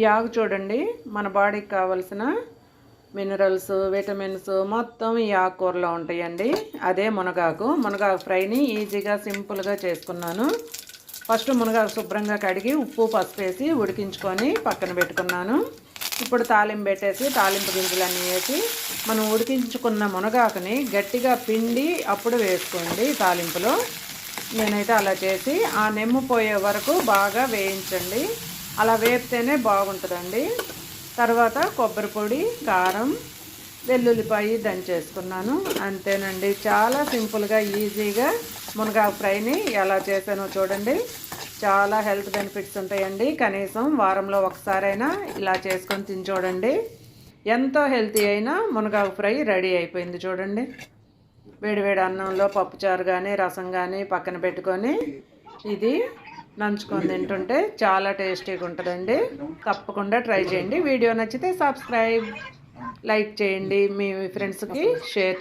ఈ ఆకు చూడండి. మన బాడీకి కావలసిన మినరల్స్ విటమిన్స్ మొత్తం ఈ ఆకుకూరలో ఉంటాయండి. అదే మునగాకు. మునగాకు ఫ్రైని ఈజీగా సింపుల్గా చేసుకున్నాను. ఫస్ట్ మునగాకు శుభ్రంగా కడిగి ఉప్పు పసుపు వేసి ఉడికించుకొని పక్కన పెట్టుకున్నాను. ఇప్పుడు తాలింపు పెట్టేసి తాలింపు గింజలన్నీ వేసి మనం ఉడికించుకున్న మునగాకుని గట్టిగా పిండి అప్పుడు వేసుకోండి తాలింపులో. నేనైతే అలా చేసి ఆ నెమ్ము పోయే వరకు బాగా వేయించండి. అలా వేపితేనే బాగుంటుందండి. తర్వాత కొబ్బరి పొడి కారం వెల్లుల్లిపాయ దంచేసుకున్నాను. అంతేనండి. చాలా సింపుల్గా ఈజీగా మునగాకు ఫ్రైని ఎలా చేశానో చూడండి. చాలా హెల్త్ బెనిఫిట్స్ ఉంటాయండి. కనీసం వారంలో ఒకసారైనా ఇలా చేసుకొని తిని చూడండి. ఎంతో హెల్తీ అయినా మునగాకు ఫ్రై రెడీ అయిపోయింది చూడండి. వేడివేడి అన్నంలో పప్పుచారు కానీ రసం కానీ పక్కన పెట్టుకొని ఇది నంచుకొని తింటుంటే చాలా టేస్టీగా ఉంటుందండి. తప్పకుండా ట్రై చేయండి. వీడియో నచ్చితే సబ్స్క్రైబ్ లైక్ చేయండి. మీ ఫ్రెండ్స్కి షేర్